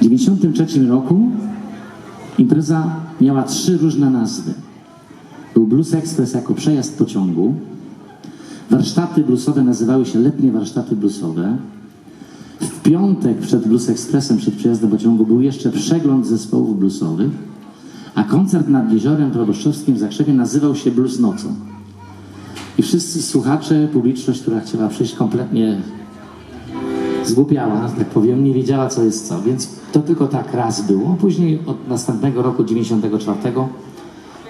W 1993 roku impreza miała trzy różne nazwy. Był Blues Express jako przejazd pociągu. Warsztaty bluesowe nazywały się letnie warsztaty bluesowe. W piątek przed Blues Expressem, przed przejazdem pociągu był jeszcze przegląd zespołów bluesowych, a koncert nad jeziorem proboszczowskim w Zakrzewie nazywał się Blues Nocą. I wszyscy słuchacze, publiczność, która chciała przyjść kompletnie zgłupiała, tak powiem, nie wiedziała co jest co, więc to tylko tak raz było. Później od następnego roku, 94,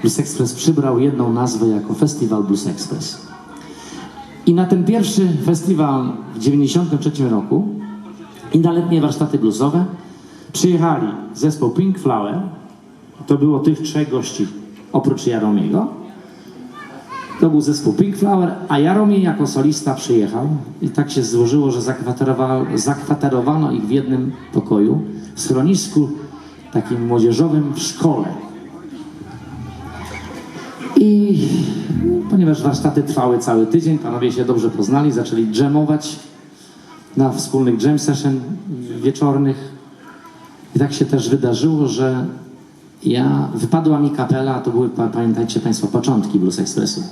Blues Express przybrał jedną nazwę jako Festiwal Blues Express. I na ten pierwszy festiwal w 93 roku i na letnie warsztaty bluesowe przyjechali zespół Pink Flower, to było tych trzech gości oprócz Jaromiego, to był zespół Pink Flower, a Jaromir jako solista przyjechał i tak się złożyło, że zakwaterowa- zakwaterowano ich w jednym pokoju w schronisku takim młodzieżowym w szkole. I ponieważ warsztaty trwały cały tydzień, panowie się dobrze poznali, zaczęli dżemować na wspólnych jam session wieczornych. I tak się też wydarzyło, że ja, wypadła mi kapela, to były, pa- pamiętajcie Państwo, początki Blues Expressu.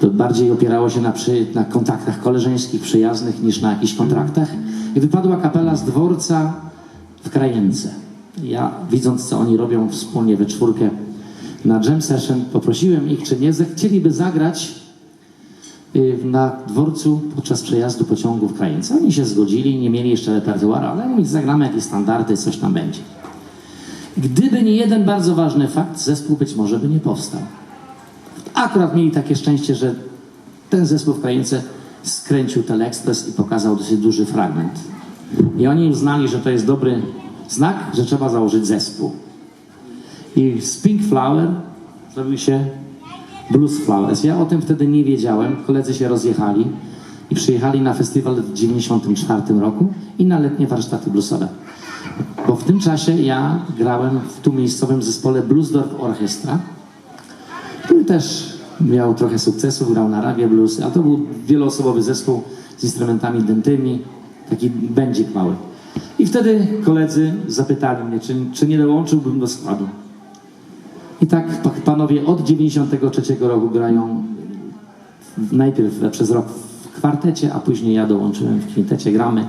To bardziej opierało się na, przy, na kontaktach koleżeńskich, przyjaznych niż na jakichś kontraktach. I wypadła kapela z dworca w Krajence. Ja, widząc co oni robią wspólnie we czwórkę na jam session, poprosiłem ich, czy nie zechcieliby zagrać y, na dworcu podczas przejazdu pociągu w Krajence. Oni się zgodzili, nie mieli jeszcze repertuaru, ale mówić, zagramy jakieś standardy, coś tam będzie. Gdyby nie jeden bardzo ważny fakt, zespół być może by nie powstał. Akurat mieli takie szczęście, że ten zespół w Krajence skręcił Teleexpress i pokazał dosyć duży fragment. I oni uznali, że to jest dobry znak, że trzeba założyć zespół. I z Pink Flower zrobił się Blues Flowers. Ja o tym wtedy nie wiedziałem. Koledzy się rozjechali i przyjechali na festiwal w 1994 roku i na letnie warsztaty bluesowe. Bo w tym czasie ja grałem w tu miejscowym zespole Bluesdorf Orchestra, który też miał trochę sukcesów, grał na rawie blues, a to był wieloosobowy zespół z instrumentami dętymi, taki będzik mały. I wtedy koledzy zapytali mnie, czy, czy nie dołączyłbym do składu. I tak pa- panowie od 93 roku grają najpierw przez rok w kwartecie, a później ja dołączyłem w kwintecie gramy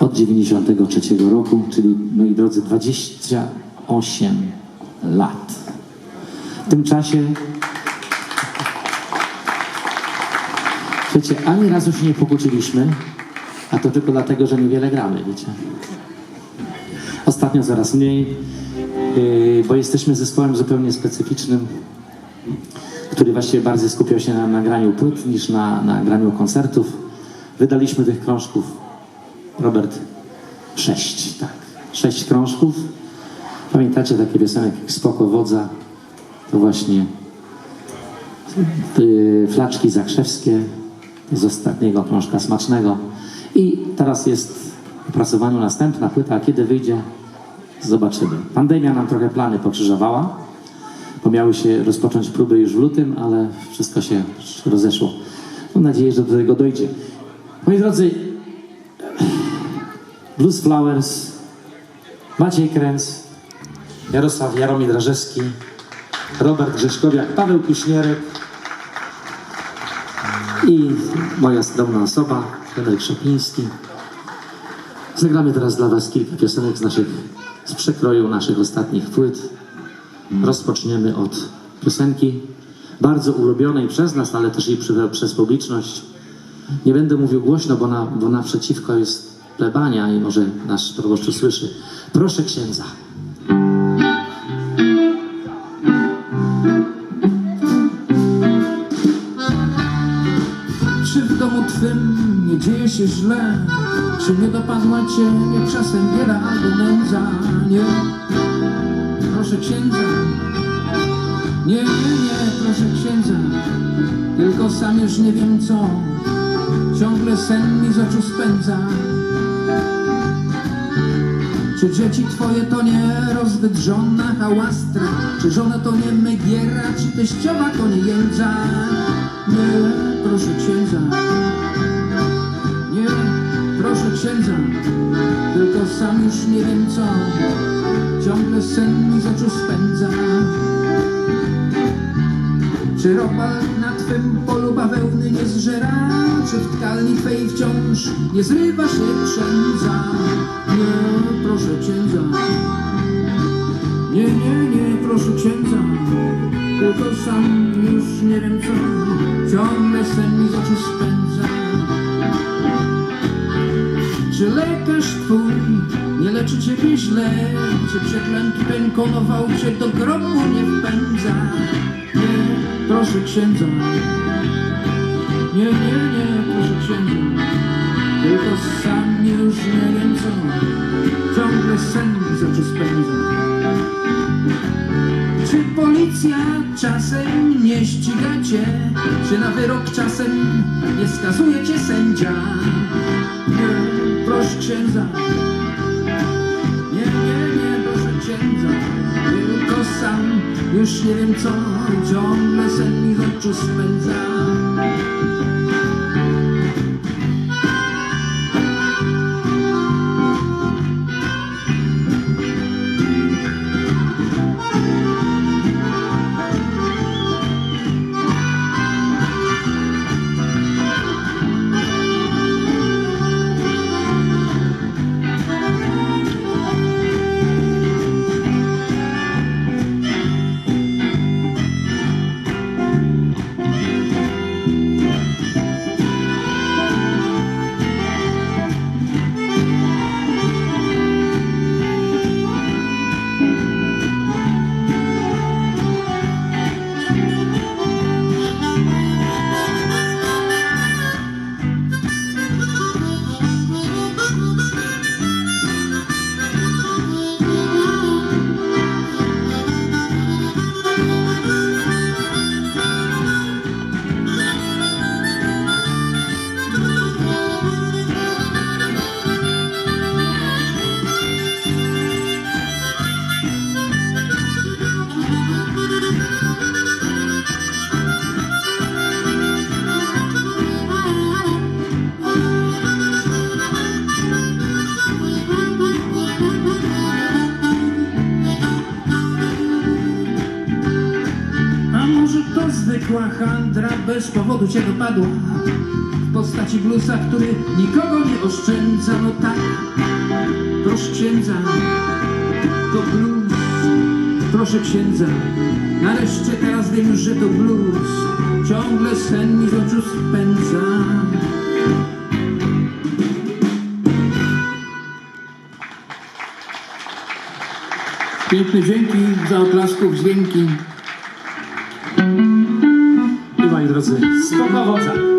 od 93 roku, czyli moi drodzy 28 lat. W tym czasie wiecie, ani razu się nie pokłóciliśmy, a to tylko dlatego, że niewiele gramy, wiecie. Ostatnio coraz mniej, yy, bo jesteśmy zespołem zupełnie specyficznym, który właściwie bardziej skupiał się na nagraniu płyt niż na na nagraniu koncertów. Wydaliśmy tych krążków, Robert, sześć, tak, sześć krążków. Pamiętacie takie piosenek jak Spoko Wodza, to właśnie yy, Flaczki Zakrzewskie z ostatniego krążka Smacznego. I teraz jest w opracowaniu następna płyta, a kiedy wyjdzie, zobaczymy. Pandemia nam trochę plany pokrzyżowała, bo miały się rozpocząć próby już w lutym, ale wszystko się rozeszło. Mam nadzieję, że do tego dojdzie. Moi drodzy, Blues Flowers, Maciej Kręc, Jarosław Jaromir Drażewski, Robert Grzeszkowiak, Paweł Kuśnierek i moja skromna osoba, Henryk Szopiński. Zagramy teraz dla Was kilka piosenek z naszych, z przekroju naszych ostatnich płyt. Rozpoczniemy od piosenki bardzo ulubionej przez nas, ale też i przez publiczność. Nie będę mówił głośno, bo, na, bo naprzeciwko jest plebania i może nasz proboszcz słyszy. Proszę księdza. Czy w domu twym nie dzieje się źle? Czy nie dopadła cię nie czasem bieda albo nędza? Nie, proszę księdza. Nie, nie, nie, proszę księdza. Tylko sam już nie wiem co. Ciągle sen mi z oczu spędza. Czy dzieci twoje to nie rozwydrzona hałastra? Czy żona to nie mygiera? Czy teściowa to nie jędza? Nie, proszę księdza. Nie, proszę księdza. tylko sam już nie wiem co Ciągle sen mi z oczu spędza Czy robal na twym polu bawełny nie zżera? Czy w tkalni twej wciąż nie zrywa się przędza? Nie, proszę księdza Nie, nie, nie, proszę księdza Tylko sam już nie wiem co Ciągle sen mi z spędza czy lekarz twój nie leczy ciebie źle? Czy przeklęty pękonował cię do grobu nie wpędza? Proszę księdza. Nie, nie, nie, proszę księdza. Tylko sam już nie wiem co. Ciągle sen mi z oczu spędza. Czy policja czasem nie ściga cię? Czy na wyrok czasem nie skazuje cię sędzia? Nie, proszę księdza. Księdza. Tylko sam już nie wiem co, ciągle sen mi z oczu spędza. Zwykła handra bez powodu cię dopadła W postaci blusa, który nikogo nie oszczędza No tak, proszę księdza To blues, proszę księdza. Nareszcie teraz wiem już, że to blues Ciągle sen mi z oczu spędza. Piękne dzięki za oklasków, dźwięki moi drodzy, spoko.